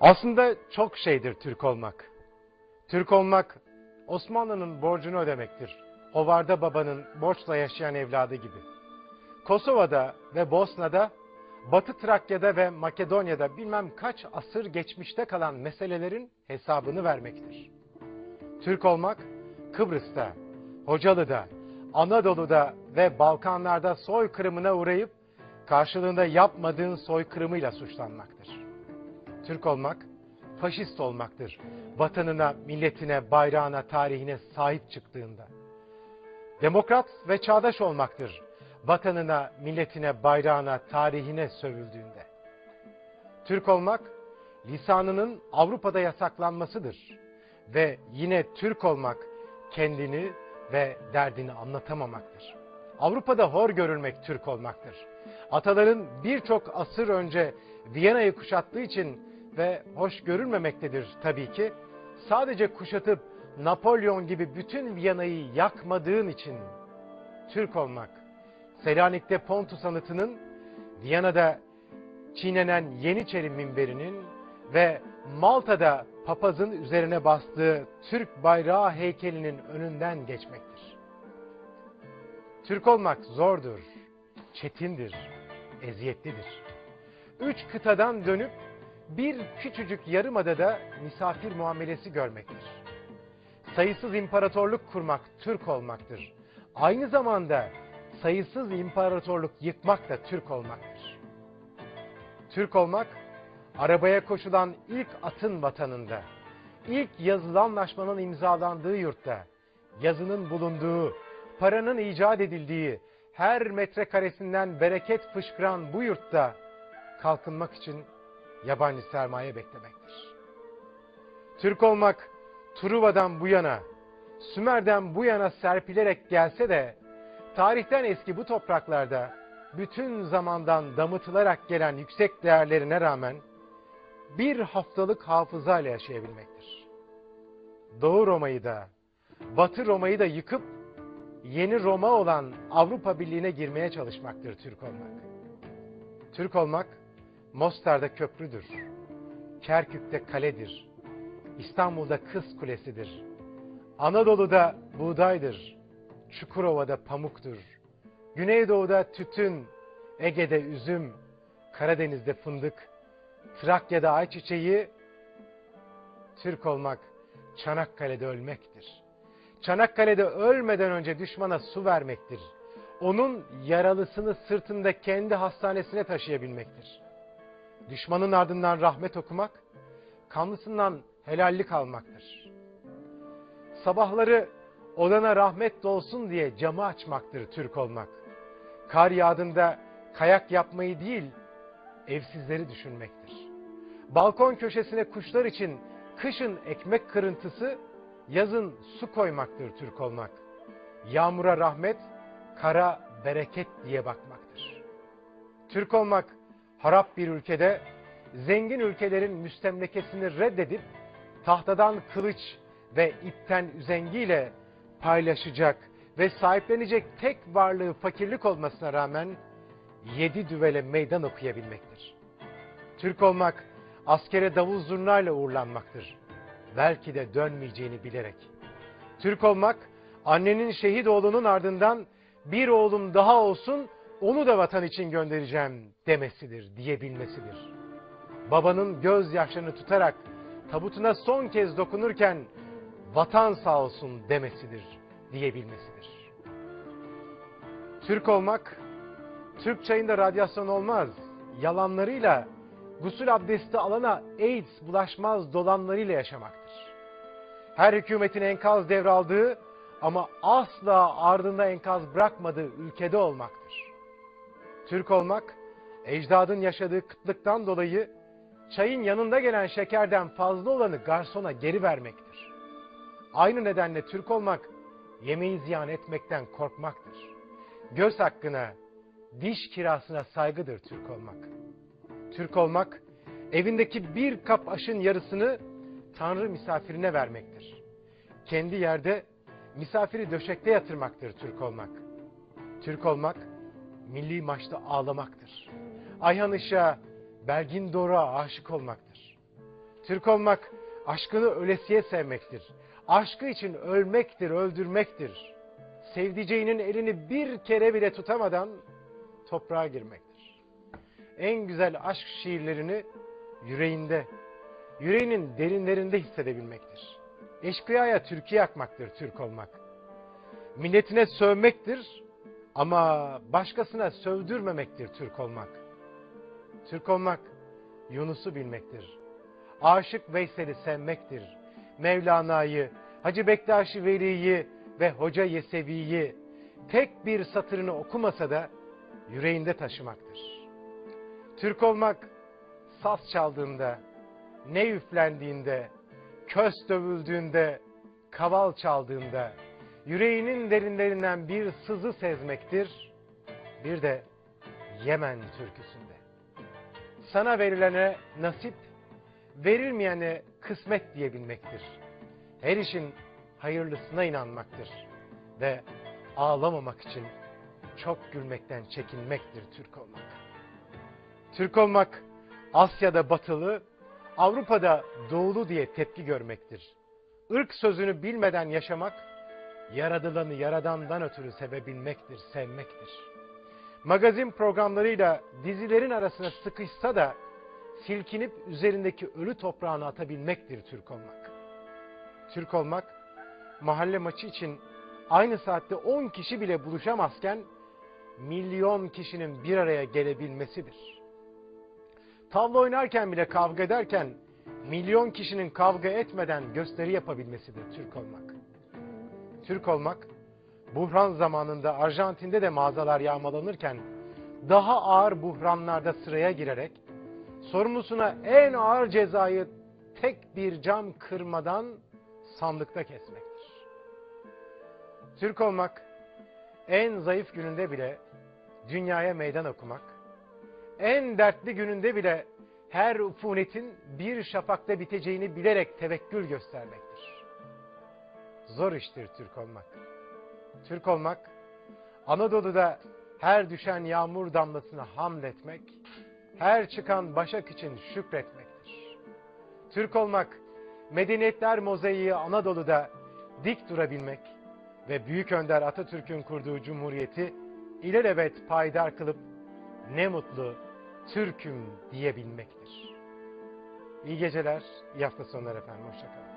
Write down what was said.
Aslında çok şeydir Türk olmak. Türk olmak Osmanlı'nın borcunu ödemektir. Hovarda babanın borçla yaşayan evladı gibi. Kosova'da ve Bosna'da, Batı Trakya'da ve Makedonya'da bilmem kaç asır geçmişte kalan meselelerin hesabını vermektir. Türk olmak Kıbrıs'ta, Hocalı'da, Anadolu'da ve Balkanlarda soykırımına uğrayıp karşılığında yapmadığın soykırımıyla suçlanmaktır. Türk olmak, faşist olmaktır. Vatanına, milletine, bayrağına, tarihine sahip çıktığında. Demokrat ve çağdaş olmaktır. Vatanına, milletine, bayrağına, tarihine sövüldüğünde. Türk olmak, lisanının Avrupa'da yasaklanmasıdır. Ve yine Türk olmak, kendini ve derdini anlatamamaktır. Avrupa'da hor görülmek Türk olmaktır. Ataların birçok asır önce Viyana'yı kuşattığı için ve hoş görülmemektedir tabii ki. Sadece kuşatıp Napolyon gibi bütün Viyana'yı yakmadığın için Türk olmak. Selanik'te Pontus anıtının, Viyana'da çiğnenen Yeniçeri minberinin ve Malta'da papazın üzerine bastığı Türk bayrağı heykelinin önünden geçmektir. Türk olmak zordur, çetindir, eziyetlidir. Üç kıtadan dönüp bir küçücük yarımadada misafir muamelesi görmektir. Sayısız imparatorluk kurmak Türk olmaktır. Aynı zamanda sayısız imparatorluk yıkmak da Türk olmaktır. Türk olmak, arabaya koşulan ilk atın vatanında, ilk yazılı anlaşmanın imzalandığı yurtta, yazının bulunduğu, paranın icat edildiği, her metrekaresinden bereket fışkıran bu yurtta kalkınmak için yabancı sermaye beklemektir. Türk olmak Truva'dan bu yana, Sümer'den bu yana serpilerek gelse de tarihten eski bu topraklarda bütün zamandan damıtılarak gelen yüksek değerlerine rağmen bir haftalık hafızayla yaşayabilmektir. Doğu Roma'yı da, Batı Roma'yı da yıkıp yeni Roma olan Avrupa Birliği'ne girmeye çalışmaktır Türk olmak. Türk olmak Mostar'da köprüdür. Kerkük'te kaledir. İstanbul'da Kız Kulesi'dir. Anadolu'da buğdaydır. Çukurova'da pamuktur. Güneydoğu'da tütün, Ege'de üzüm, Karadeniz'de fındık, Trakya'da ayçiçeği, Türk olmak Çanakkale'de ölmektir. Çanakkale'de ölmeden önce düşmana su vermektir. Onun yaralısını sırtında kendi hastanesine taşıyabilmektir. Düşmanın ardından rahmet okumak, kanlısından helallik almaktır. Sabahları odana rahmet dolsun diye camı açmaktır Türk olmak. Kar yağdığında kayak yapmayı değil, evsizleri düşünmektir. Balkon köşesine kuşlar için kışın ekmek kırıntısı, yazın su koymaktır Türk olmak. Yağmura rahmet, kara bereket diye bakmaktır. Türk olmak harap bir ülkede zengin ülkelerin müstemlekesini reddedip tahtadan kılıç ve ipten üzengiyle paylaşacak ve sahiplenecek tek varlığı fakirlik olmasına rağmen yedi düvele meydan okuyabilmektir. Türk olmak askere davul zurnayla uğurlanmaktır. Belki de dönmeyeceğini bilerek. Türk olmak annenin şehit oğlunun ardından bir oğlum daha olsun onu da vatan için göndereceğim demesidir, diyebilmesidir. Babanın gözyaşlarını tutarak tabutuna son kez dokunurken vatan sağ olsun demesidir, diyebilmesidir. Türk olmak, Türk çayında radyasyon olmaz, yalanlarıyla, gusül abdesti alana AIDS bulaşmaz dolanlarıyla yaşamaktır. Her hükümetin enkaz devraldığı ama asla ardında enkaz bırakmadığı ülkede olmaktır. Türk olmak, ecdadın yaşadığı kıtlıktan dolayı çayın yanında gelen şekerden fazla olanı garsona geri vermektir. Aynı nedenle Türk olmak, yemeği ziyan etmekten korkmaktır. Göz hakkına, diş kirasına saygıdır Türk olmak. Türk olmak, evindeki bir kap aşın yarısını Tanrı misafirine vermektir. Kendi yerde misafiri döşekte yatırmaktır Türk olmak. Türk olmak, milli maçta ağlamaktır. Ayhan Işık'a, Belgin Doruk'a aşık olmaktır. Türk olmak aşkını ölesiye sevmektir. Aşkı için ölmektir, öldürmektir. Sevdiceğinin elini bir kere bile tutamadan toprağa girmektir. En güzel aşk şiirlerini yüreğinde, yüreğinin derinlerinde hissedebilmektir. Eşkıyaya türkü yakmaktır Türk olmak. Milletine sövmektir ama başkasına sövdürmemektir Türk olmak. Türk olmak Yunus'u bilmektir. Aşık Veysel'i sevmektir. Mevlana'yı, Hacı Bektaş-ı Veli'yi ve Hoca Yesevi'yi tek bir satırını okumasa da yüreğinde taşımaktır. Türk olmak saz çaldığında, ne üflendiğinde, köz dövüldüğünde, kaval çaldığında, yüreğinin derinlerinden bir sızı sezmektir. Bir de Yemen türküsünde. Sana verilene nasip, verilmeyene kısmet diyebilmektir. Her işin hayırlısına inanmaktır. Ve ağlamamak için çok gülmekten çekinmektir Türk olmak. Türk olmak Asya'da batılı, Avrupa'da doğulu diye tepki görmektir. Irk sözünü bilmeden yaşamak, yaradılanı yaradandan ötürü sevebilmektir, sevmektir. Magazin programlarıyla dizilerin arasına sıkışsa da silkinip üzerindeki ölü toprağını atabilmektir Türk olmak. Türk olmak, mahalle maçı için aynı saatte 10 kişi bile buluşamazken milyon kişinin bir araya gelebilmesidir. Tavla oynarken bile kavga ederken milyon kişinin kavga etmeden gösteri yapabilmesidir Türk olmak. Türk olmak, buhran zamanında Arjantin'de de mağazalar yağmalanırken daha ağır buhranlarda sıraya girerek sorumlusuna en ağır cezayı tek bir cam kırmadan sandıkta kesmektir. Türk olmak en zayıf gününde bile dünyaya meydan okumak, en dertli gününde bile her ufunetin bir şafakta biteceğini bilerek tevekkül göstermektir. Zor iştir Türk olmak. Türk olmak, Anadolu'da her düşen yağmur damlasına hamd etmek, her çıkan başak için şükretmektir. Türk olmak, medeniyetler mozaiği Anadolu'da dik durabilmek ve Büyük Önder Atatürk'ün kurduğu cumhuriyeti ilelebet payidar kılıp ne mutlu Türk'üm diyebilmektir. İyi geceler, iyi hafta sonları efendim, hoşçakalın.